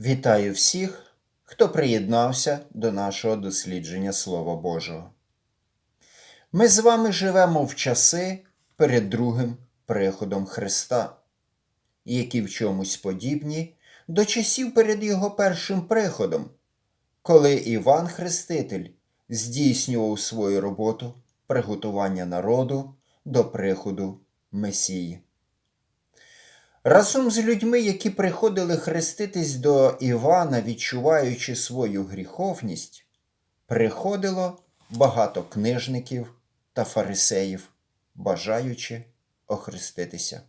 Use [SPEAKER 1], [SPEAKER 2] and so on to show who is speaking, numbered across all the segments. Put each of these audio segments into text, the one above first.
[SPEAKER 1] Вітаю всіх, хто приєднався до нашого дослідження Слова Божого. Ми з вами живемо в часи перед другим приходом Христа, які в чомусь подібні до часів перед Його першим приходом, коли Іван Хреститель здійснював свою роботу приготування народу до приходу Месії. Разом з людьми, які приходили хреститись до Івана, відчуваючи свою гріховність, приходило багато книжників та фарисеїв, бажаючи охреститися.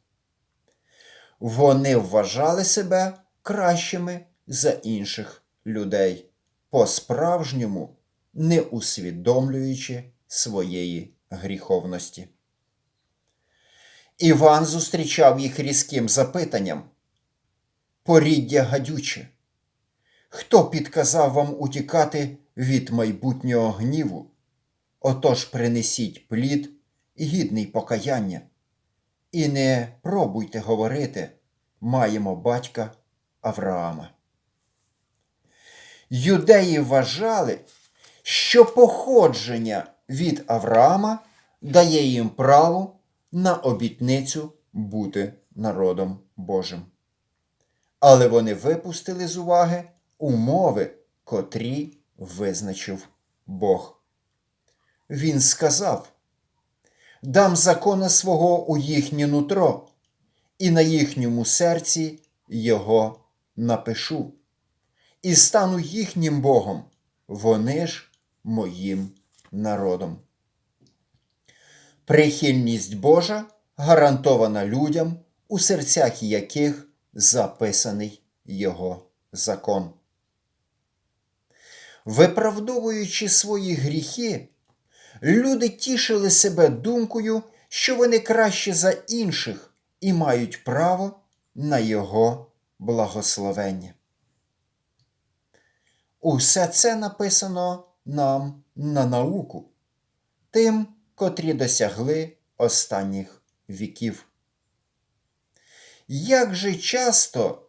[SPEAKER 1] Вони вважали себе кращими за інших людей, по-справжньому не усвідомлюючи своєї гріховності. Іван зустрічав їх різким запитанням. Поріддя гадюче. Хто підказав вам утікати від майбутнього гніву? Отож принесіть плід, гідний покаяння. І не пробуйте говорити, маємо батька Авраама. Юдеї вважали, що походження від Авраама дає їм право на обітницю бути народом Божим. Але вони випустили з уваги умови, котрі визначив Бог. Він сказав: Дам закона свого у їхнє нутро, і на їхньому серці його напишу, і стану їхнім Богом, вони ж моїм народом. Прихильність Божа гарантована людям, у серцях яких записаний Його закон. Виправдовуючи свої гріхи, люди тішили себе думкою, що вони краще за інших і мають право на Його благословення. Усе це написано нам на науку, тим, котрі досягли останніх віків. Як же часто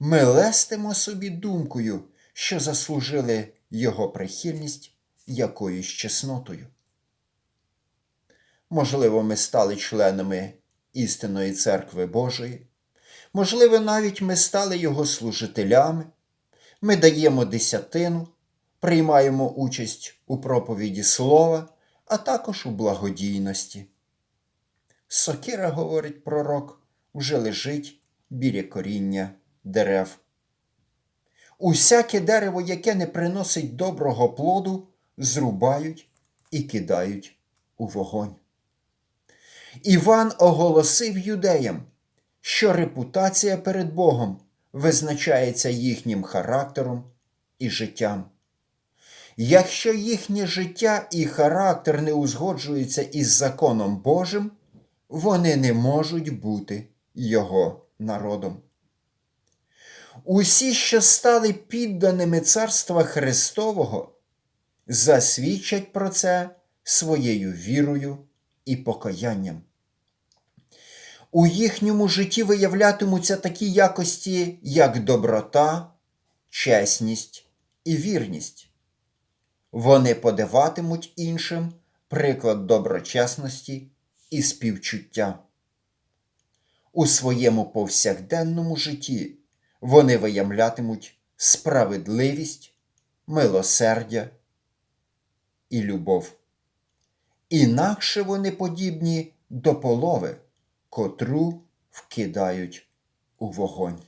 [SPEAKER 1] ми лестимо собі думкою, що заслужили його прихильність якоюсь чеснотою? Можливо, ми стали членами істинної церкви Божої, можливо, навіть ми стали його служителями, ми даємо десятину, приймаємо участь у проповіді слова а також у благодійності. Сокира, говорить пророк, вже лежить біля коріння дерев. Усяке дерево, яке не приносить доброго плоду, зрубають і кидають у вогонь. Іван оголосив юдеям, що репутація перед Богом визначається їхнім характером і життям. Якщо їхнє життя і характер не узгоджуються із законом Божим, вони не можуть бути Його народом. Усі, що стали підданими Царства Христового, засвідчать про це своєю вірою і покаянням. У їхньому житті виявлятимуться такі якості, як доброта, чесність і вірність. Вони подаватимуть іншим приклад доброчесності і співчуття. У своєму повсякденному житті вони виявлятимуть справедливість, милосердя і любов. Інакше вони подібні до полови, котру вкидають у вогонь.